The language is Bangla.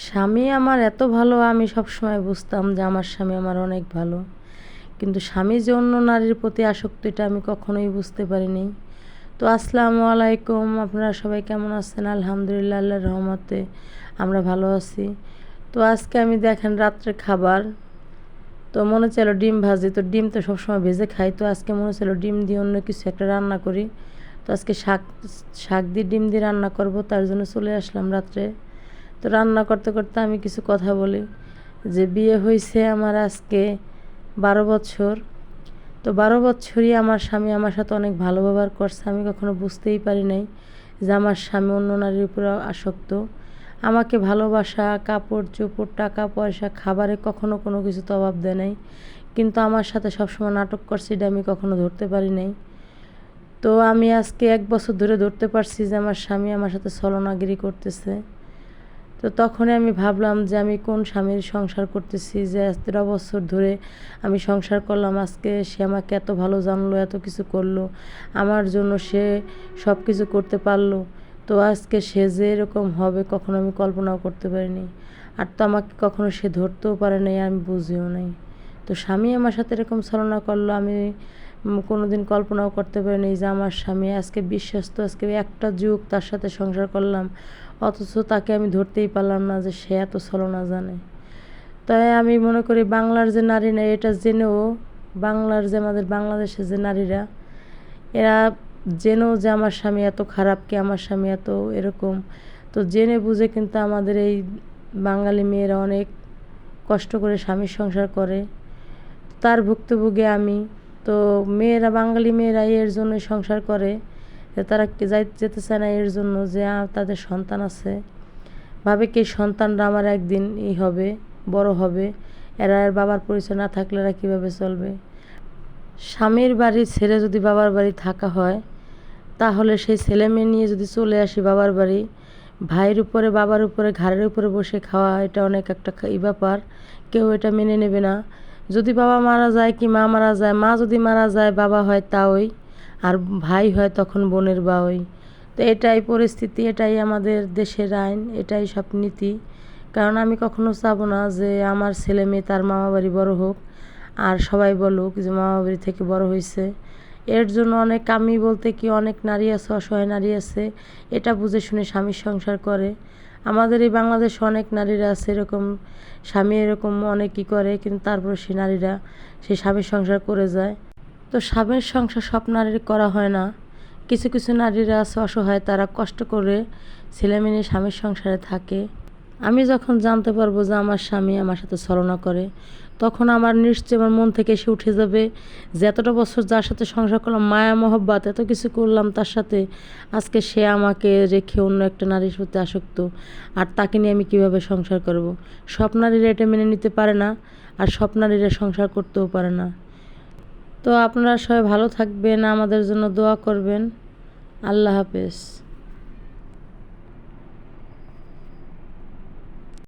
স্বামী আমার এত ভালো, আমি সব সময় বুঝতাম যে আমার স্বামী আমার অনেক ভালো। কিন্তু স্বামী যে অন্য নারীর প্রতি আসক্ত, এটা আমি কখনোই বুঝতে পারিনি। তো আসসালামু আলাইকুম, আপনারা সবাই কেমন আছেন? আলহামদুলিল্লাহ, আল্লাহর রহমতে আমরা ভালো আছি। তো আজকে আমি দেখেন রাত্রে খাবার। তো মনে ছিল ডিম ভাজি, তো ডিম তো সবসময় ভেজে খাই। তো আজকে মনে ছিল ডিম দিয়ে অন্য কিছু একটা রান্না করি। তো আজকে শাক শাক দিয়ে ডিম দিয়ে রান্না করব, তার জন্য চলে আসলাম রাত্রে। তো রান্না করতে করতে আমি কিছু কথা বলি। যে বিয়ে হয়েছে আমার আজকে বারো বছর। তো বারো বছরই আমার স্বামী আমার সাথে অনেক ভালো ব্যবহার করছে, আমি কখনো বুঝতেই পারি নাই যে আমার স্বামী অন্য নারীর উপরে আসক্ত। আমাকে ভালোবাসা, কাপড় চোপড়, টাকা পয়সা, খাবারে কখনো কোনো কিছু তো অভাব দেয় নাই। কিন্তু আমার সাথে সবসময় নাটক করছে এটা আমি কখনো ধরতে পারি নাই। তো আমি আজকে এক বছর ধরে ধরতে পারছি যে আমার স্বামী আমার সাথে ছলনাগিরি করতেছে। তো তখনই আমি ভাবলাম যে আমি কোন স্বামীর সংসার করতেছি যে তেরো বছর ধরে আমি সংসার করলাম, আজকে সে আমাকে এত ভালো জানলো, এত কিছু করল, আমার জন্য সে সব কিছু করতে পারল। তো আজকে সে যে এরকম হবে কখনো আমি কল্পনাও করতে পারিনি। আর তো আমাকে কখনো সে ধরতেও পারে নাই, আমি বুঝিও নাই। তো স্বামী আমার সাথে এরকম ছলনা করল, আমি কোনো দিন কল্পনাও করতে পারিনি যে আমার স্বামী আজকে বিশ্বস্ত, আজকে একটা যুগ তার সাথে সংসার করলাম, অথচ তাকে আমি ধরতেই পারলাম না যে সে এত ছলনা জানে। তাই আমি মনে করি বাংলার যে নারী না এটা জেনেও বাংলার যে আমাদের বাংলাদেশের যে নারীরা, এরা জেনেও যে আমার স্বামী এত খারাপ কি আমার স্বামী এত এরকম। তো জেনে বুঝে কিন্তু আমাদের এই বাঙালি মেয়েরা অনেক কষ্ট করে স্বামীর সংসার করে। তার ভুক্তভোগী আমি। তো মেয়েরা, বাঙালি মেয়েরা এর জন্য সংসার করে। তারা যাই, যেতে চায় না এর জন্য যে তাদের সন্তান আছে। ভাবে কি সন্তানরা আমার একদিন ই হবে, বড় হবে। এরা এর বাবার পরিচয় না থাকলে এরা কীভাবে চলবে? স্বামীর বাড়ি ছেড়ে যদি বাবার বাড়ি থাকা হয়, তাহলে সেই ছেলে মেয়ে নিয়ে যদি চলে আসি বাবার বাড়ি, ভাইয়ের উপরে, বাবার উপরে, ঘাড়ের উপরে বসে খাওয়া এটা অনেক একটা ই ব্যাপার। কেউ এটা মেনে নেবে না। যদি বাবা মারা যায় কি মা মারা যায়, মা যদি মারা যায়, বাবা হয় তাওই, আর ভাই হয় তখন বোনের বাওই। তো এটাই পরিস্থিতি, এটাই আমাদের দেশের আইন, এটাই সব নীতি। কারণ আমি কখনো চাবো না যে আমার ছেলে মেয়ে তার মামা বাড়ি বড় হোক, আর সবাই বলুক যে মামা বাড়ি থেকে বড় হয়েছে এর জন্য অনেক আমি বলতে কি অনেক নারী আছে, অসহায় নারী আছে, এটা বুঝে শুনে স্বামীর সংসার করে। আমাদের এই বাংলাদেশে অনেক নারীরা আছে, এরকম স্বামী এরকম অনেকই করে, কিন্তু তারপর সে নারীরা, সেই স্বামীর সংসার করে যায়। তো স্বামীর সংসার সব নারীর করা হয় না। কিছু কিছু নারীরা আছে অসহায়, তারা কষ্ট করে ছেলে মেয়ে স্বামীর সংসারে থাকে। আমি যখন জানতে পারব যে আমার স্বামী আমার সাথে ছলনা করে, তখন আমার নিশ্চয় আমার মন থেকে এসে উঠে যাবে যে এতটা বছর যার সাথে সংসার করলাম, মায়া, মহব্বত, এত কিছু করলাম, তার সাথে আজকে সে আমাকে রেখে অন্য একটা নারীর প্রতি আসক্ত, আর তাকে নিয়ে আমি কীভাবে সংসার করব। সব নারীরা এটা মেনে নিতে পারে না, আর সব নারীরা সংসার করতেও পারে না। তো আপনারা সবাই ভালো থাকবেন, আমাদের জন্য দোয়া করবেন। আল্লাহ হাফেজ।